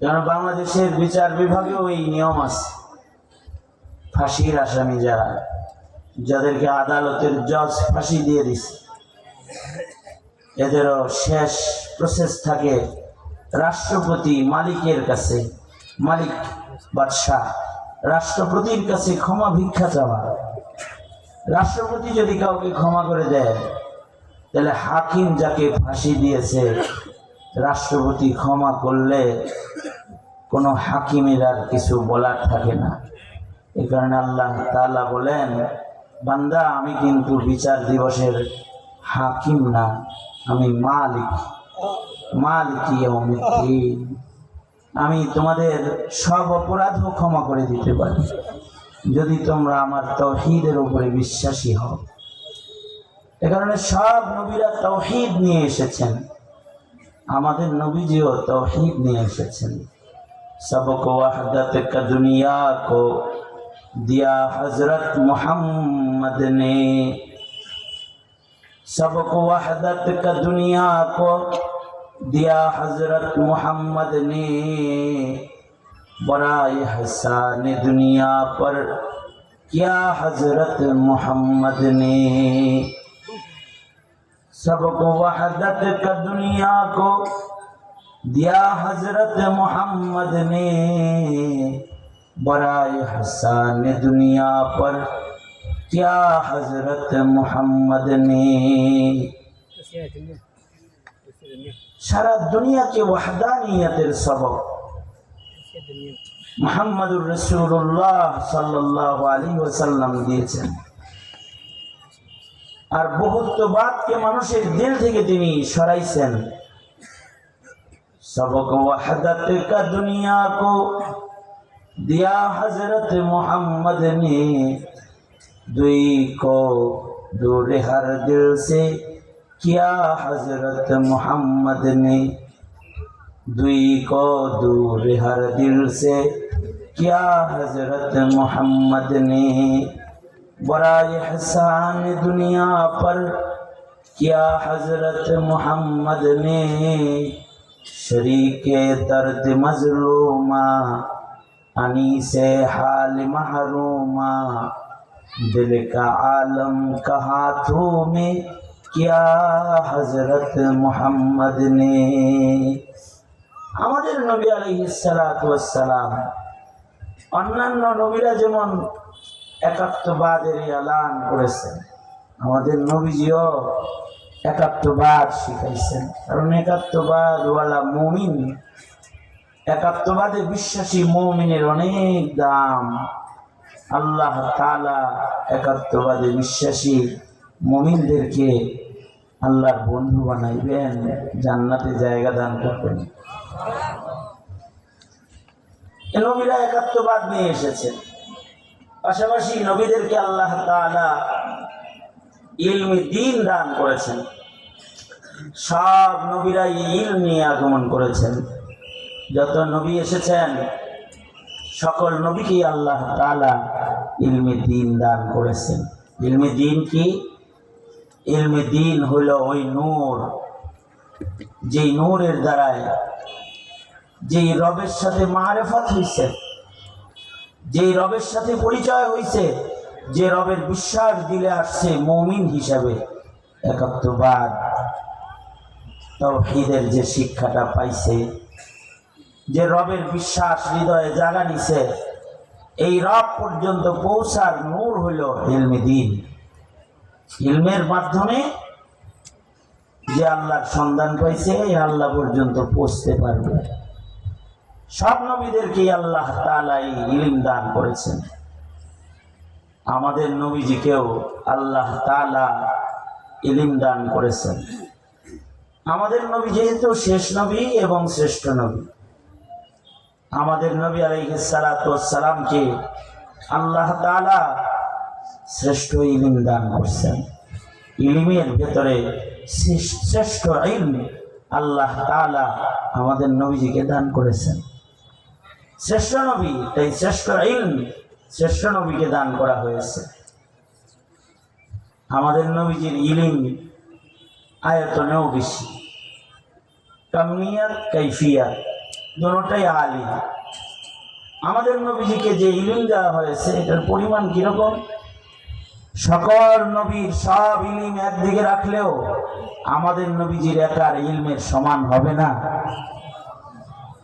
কারণ বাংলাদেশের বিচার বিভাগেও এই নিয়ম আছে। ফাঁসির আসামি যারা, যাদেরকে আদালতের জজ ফাঁসি দিয়ে দিছে। এদেরও শেষ প্রসেস থাকে রাষ্ট্রপতি মালিকের কাছে। মালিক বাদশাহ, রাষ্ট্রপতির কাছে ক্ষমা ভিক্ষা চাওয়া। রাষ্ট্রপতি যদি কাউকে ক্ষমা করে দেয়, তাহলে হাকিম যাকে ফাঁসি দিয়েছে রাষ্ট্রপতি ক্ষমা করলে কোনো হাকিমের আর কিছু বলার থাকে না। এই কারণে আল্লাহ তাআলা বলেন, বান্দা, আমি কিন্তু বিচার দিবসের হাকিম না, আমি মালিক। মালিক আমি তোমাদের সব অপরাধও ক্ষমা করে দিতে পারি। যদি তোমরা আমার তৌহিদের উপরে বিশ্বাসী হও। এ কারণে সব নবীরা তৌহিদ নিয়ে এসেছেন। আমাদের নবীজিও তৌহিদ নিয়ে এসেছেন। کو وحدت کا دنیا کو دیا حضرت محمد نے سبق وحدت کا دنیا کو دیا حضرت محمد نے برائے حسان دنیا پر کیا حضرت محمد نے سب کو وحدت کا دنیا کو دیا حضرت محمد نے۔ برائے حسان دنیا پر کیا حضرت محمد نے۔ سارا دنیا کے وحدانیت سبب محمد الرسول اللہ صلی اللہ علیہ وسلم دیئے আর বহুত্ববাদকে মানুষের দিল থেকে তিনি সরাইছেন सबक वहदत का दुनिया को दिया हजरत मोहम्मद ने दुई को दूर हर दिल से किया हजरत मोहम्मद ने दुई को दूर हर दिल से किया हजरत मोहम्मद ने برائے احسان دنیا پر کیا حضرت محمد نے شریک درد مظلومہ انی سے حال محروم دل کا عالم کا ہاتھوں میں کیا حضرت محمد نے؟ ہمارے نبی علیہ السلام اور নবীরা যেমন একাত্মবাদের এলান করেছেন। আমাদের নবীজিও একাত্মবাদ শিখাইছেন। কারণ একাত্মবাদ ওয়ালা মমিন, একাত্মবাদে বিশ্বাসী মমিনের অনেক দাম। আল্লাহ তালা একাত্মবাদে বিশ্বাসী মমিনদেরকে আল্লাহর বন্ধু বানাইবেন, জান্নাতে জায়গা দান করবেন। নবীরা একাত্মবাদ নিয়ে এসেছেন। পাশাপাশি নবীদেরকে আল্লাহ ইলমি দিন দান করেছেন। সব নবীরা ইল নিয়ে আগমন করেছেন। যত নবী এসেছেন, সকল নবীকেই আল্লাহ তালা ইলমি দিন দান করেছেন। ইলমি দিন কি? ইলমি দিন হইল ওই নূর। যেই নূরের দ্বারায়, যেই রবের সাথে মারেফত হয়েছে যেই রবের সাথে পরিচয় হয়েছে যে রবের বিশ্বাস দিলে আসছে মমিন হিসাবে। একাত্মবাদ তৌহিদের যে শিক্ষাটা পাইছে, যে রবের বিশ্বাস হৃদয়ে জাগা নিছে, এই রব পর্যন্ত পৌঁছার নূর হইল ইলমে দিন। ইলমের মাধ্যমে যে আল্লাহর সন্ধান পাইছে, এই আল্লাহ পর্যন্ত পৌঁছতে পারবে। সব নবীদেরকে আল্লাহ তালাই ইলিম দান করেছেন। আমাদের নবীজিকেও আল্লাহ তালা ইলিম দান করেছেন। আমাদের নবী যেহেতু শেষ নবী এবং শ্রেষ্ঠ নবী, আমাদের নবী আলাইসালামকে আল্লাহ তালা শ্রেষ্ঠ ইলিম দান করছেন। ইলিমের ভেতরে শ্রেষ্ঠ ইলম আল্লাহ তালা আমাদের নবীজিকে দান করেছেন। শ্রেষ্ঠ নবী তাই শ্রেষ্ঠ ইলম শ্রেষ্ঠ নবীকে দান করা হয়েছে। আমাদের নবীজির ইলিম আয়তনেও বেশি। কামিয়াত কৈফিয়াত দুটাই আলি আমাদের নবীজিকে যে ইলিম দেওয়া হয়েছে, এটার পরিমাণ কীরকম? সকল নবীর সব ইলিম একদিকে রাখলেও আমাদের নবীজির একার ইলমের সমান হবে না।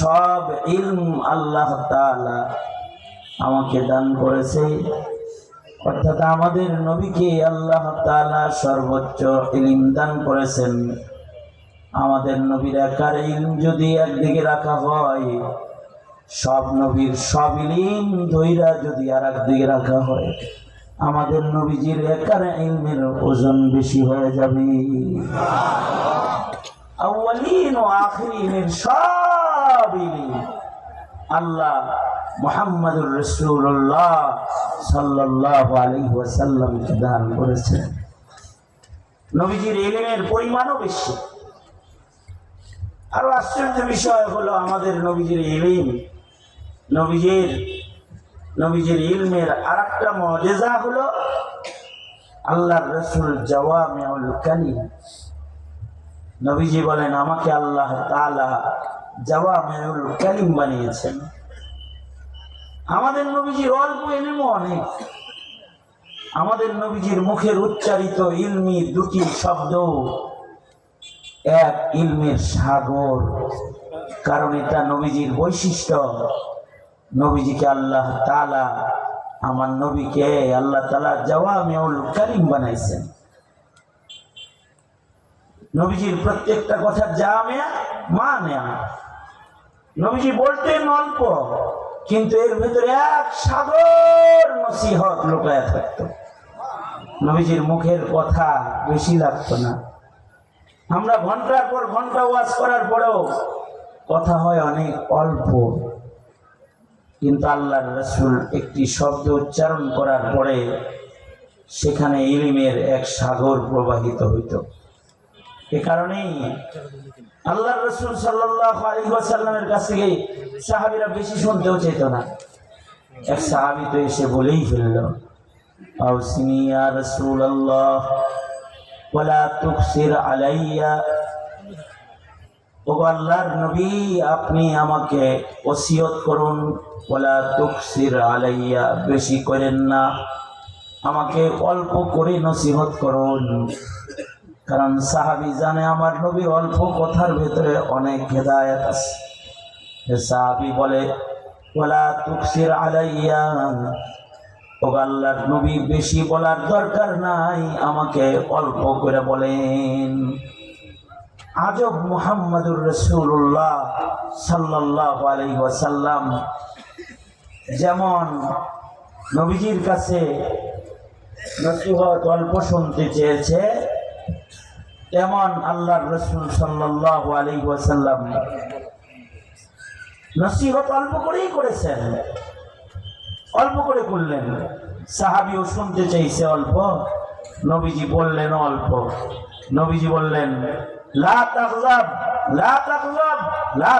সব ইলম আল্লাহ আমাকে দান করেছে। অর্থাৎ আমাদের নবীকে আল্লাহ সর্বোচ্চ ইলিম দান করেছেন। আমাদের নবীর একার ইলম যদি একদিকে রাখা হয়, সব নবীর সব ইলিম ধৈরা যদি আর একদিকে রাখা হয়, আমাদের নবীজির একার ইলমের ওজন বেশি হয়ে যাবে। আউয়ালিন ও আখিরিনের সব ইলিম আল্লাহ মুহাম্মাদুর রাসূলুল্লাহ সাল্লাল্লাহু আলাইহি ওয়াসাল্লামকে দান করেছেন। নবীজির ইলমের পরিমাণও বেশি। আরও আশ্চর্য বিষয় হলো আমাদের নবীজির ইলিম। নবীজির নবীজির ইলমের আর একটা মজেজা হলো আল্লাহর রসুল জওয়ামিউল কালিম নবীজি বলেন, আমাকে আল্লাহ তাআলা জওয়ামিউল কালিম বানিয়েছেন। আমাদের নবীজির অল্প ইলম অনেক। আমাদের নবীজির মুখের উচ্চারিত ইলমি দুটি শব্দ। এক, ইলমের সাগর, কারণ এটা নবীজির বৈশিষ্ট্য। নবীজিকে আল্লাহ তালা আমার নবীকে আল্লাহ তাআলা জওয়ামিউল কালিম বানাইছেন। নবীজির প্রত্যেকটা কথা যা নেয়া মা মানিয়া নবীজি বলতেন অল্প, কিন্তু এর ভিতরে এক সাগর নসিহত লুকায় থাকতো। নবীজির মুখের কথা বেশি লাগতো না। আমরা ঘণ্টার পর ঘণ্টা ওয়াজ করার পরেও কথা হয় অনেক অল্প। কিন্তু আল্লাহর রসুল একটি শব্দ উচ্চারণ করার পরে সেখানে ইলিমের এক সাগর প্রবাহিত হইত। এ কারণেই আল্লাহ রসুল সাল্লাহ কাছ থেকে সাহাবিরা বেশি শুনতেও চেত না। এক সাহাবি তো এসে বলেই ফেলল আল্লাহ আলাইয়া। ও আল্লাহর নবী, আপনি আমাকে ওসিয়ত করুন আলাইয়া, বেশি করেন না। আমাকে অল্প করে নসিহত করুন। কারণ সাহাবি জানে আমার নবী অল্প কথার ভেতরে অনেক হেদায়ত আছে। সাহাবি বলে ওলা তুকসির আলাইয়া ও নবী বেশি বলার দরকার নাই, আমাকে অল্প করে বলেন। আজব মুহাম্মদুর রসুল্লাহ সাল্লাহ আলাই ওয়াসাল্লাম যেমন নবীজির কাছে নসিহত অল্প শুনতে চেয়েছে তেমন আল্লাহর রসুল সাল্লাহ আলী ওয়াসাল্লাম নসিহত অল্প করেই করেছেন। অল্প করে করলেন। সাহাবিও শুনতে চাইছে অল্প। নবীজি বললেন অল্প। নবীজি বললেন তাগজাব, লা লা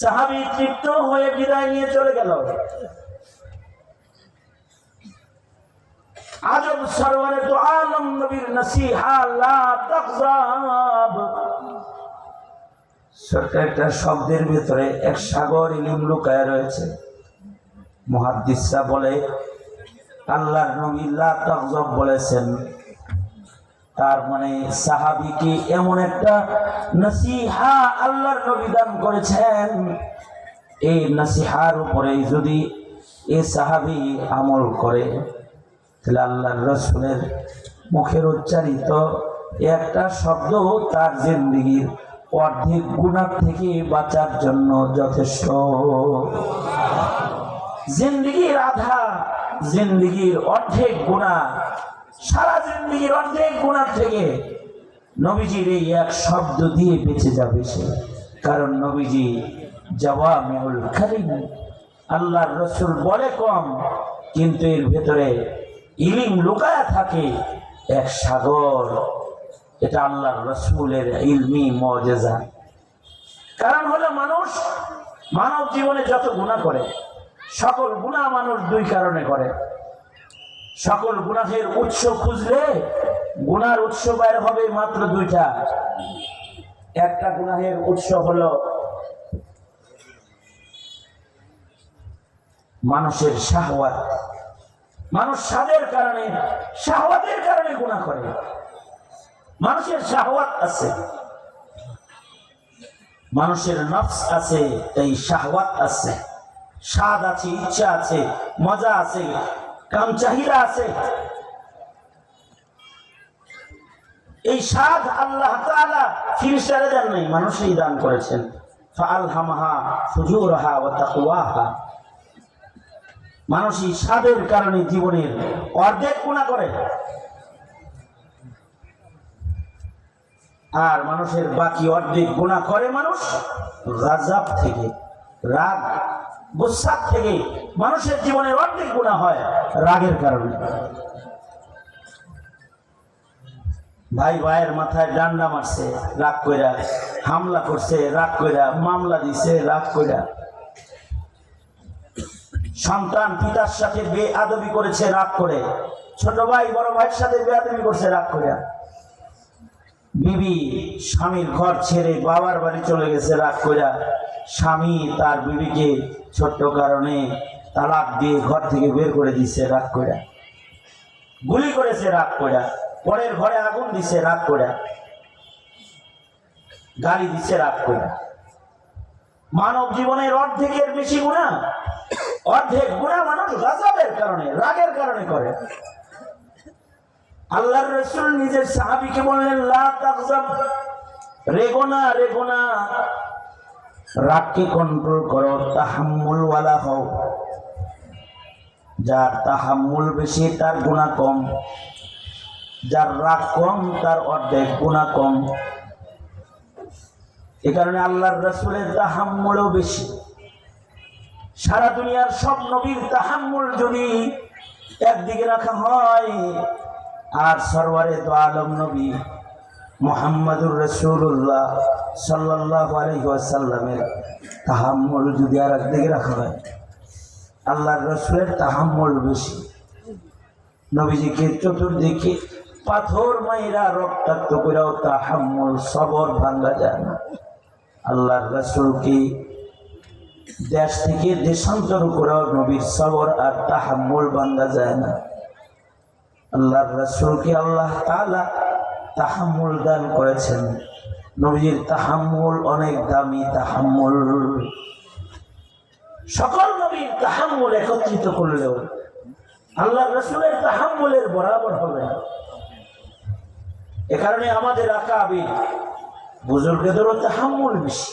সাহাবি তৃপ্ত হয়ে বিদায় নিয়ে চলে গেল। আজব সরওয়ারে তো আলম নবীর নসিহা একটা শব্দের ভিতরে এক সাগর ইলিম লুকায় রয়েছে। মহাদ্দিসরা বলে আল্লাহ নবী লা বলেছেন। তার মানে সাহাবিকে এমন একটা নসিহা আল্লাহর নবী দান করেছেন? এই নসিহার উপরে যদি এ সাহাবি আমল করে তাহলে আল্লাহর রসুলের মুখের উচ্চারিত একটা শব্দ তার জিন্দিগির অর্ধেক গুণার থেকে বাঁচার জন্য যথেষ্ট। জিন্দিগির আধা, জিন্দিগির অর্ধেক গুণা সারা জিন্দিগির অর্ধেক গুণার থেকে নবীজির এই এক শব্দ দিয়ে বেঁচে যাবে সে। কারণ নবীজি জওয়ামিউল কালিম আল্লাহর রসুল বলে কম, কিন্তু এর ভেতরে ইলিম লুকায়া থাকে এক সাগর। এটা আল্লাহর রসুলের ইলমি মজেজা কারণ হলো মানুষ মানব জীবনে যত গুণা করে, সকল গুণা মানুষ দুই কারণে করে। সকল গুণাহের উৎস খুঁজলে গুনার উৎস বাইর হবে মাত্র দুইটা। একটা গুনাহের উৎস হলো মানুষের শাহওয়াত। মানুষ স্বাদের কারণে, শাহওয়াতের কারণে গুণা করে। মানুষের শাহওয়াত আছে। মানুষের নফস আছে এই শাহওয়াত আছে। স্বাদ আছে, ইচ্ছা আছে, মজা আছে, কাম চাহিদা আছে। এই স্বাদ আল্লাহ তাআলা ফিরিস্তারে দেন নাই, মানুষই দান করেছেন। ফাআলহামাহা ফুজুরহা ওয়া তাকওয়াহা। মানুষই স্বাদের কারণে জীবনের অর্ধেক গুণা করে। আর মানুষের বাকি অর্ধেক গুণা করে মানুষ রাজাব থেকে, রাগ গুসাব থেকে। মানুষের জীবনের অর্ধেক গুণা হয় রাগের কারণে। ভাই ভাইয়ের মাথায় ডান্ডা মারছে, রাগ কইরা হামলা করছে, রাগ কইরা মামলা দিছে, রাগ কইরা। সন্তান পিতার সাথে বে আদবি করেছে, রাগ করে। ছোট ভাই, বড় ভাইয়ের সাথে বেআদবি করছে, রাগ করে। বিবি স্বামীর ঘর ছেড়ে বাবার বাড়ি চলে গেছে, রাগ কইরা। স্বামী তার বিবিকে ছোট্ট কারণে তালাক দিয়ে ঘর থেকে বের করে দিচ্ছে রাগ কইরা। গুলি করেছে, রাগ কইরা। পরের ঘরে আগুন দিছে, রাগ কইরা। গালি দিচ্ছে রাগ কইরা। মানব জীবনের অর্ধেকের বেশি গুণা অর্ধেক গুণা মানুষ গাজাবের কারণে, রাগের কারণে করে। আল্লাহর রসুল নিজের সাহাবিকে বললেন, লা তাকজাব রেগো না রেগো না রাগকে কন্ট্রোল করো? তাহাম্মুল ওয়ালা হও। যার তাহাম্মুল বেশি, তার গুণা কম। যার রাগ কম, তার অর্ধেক গুণা কম। এ কারণে আল্লাহর রসুলের তাহাম্মুলও বেশি। সারা দুনিয়ার সব নবীর তাহাম্মুল যদি একদিকে রাখা হয় আর সরওয়ারে তো আলম নবী মোহাম্মদুর রসুল্লাহ সাল্লাহ আলহিহাসাল্লামের তাহাম্মল যদি আর একদিকে রাখা হয়, আল্লাহর রসুলের তাহাম্মল বেশি। নবীজিকে চতুর্দিকে পাথর মাইরা রক্তাক্ত করেও তাহাম্মল সবর ভাঙ্গা যায় না। আল্লাহর রসুলকে দেশ থেকে দেশান্তর করেও নবীর সবর আর তাহাম্মল ভাঙ্গা যায় না। আল্লাহর রসুলকে আল্লাহ তাআলা তাহাম্মুল দান করেছেন। নবীর তাহাম্মুল অনেক দামি তাহাম্মুল। সকল নবীর তাহাম্মুল একত্রিত করলেও আল্লাহ রসুলের তাহাম্মুলের বরাবর হবে। না এ কারণে আমাদের আকাবির, বুজুর্গদেরও তাহাম্মুল বেশি।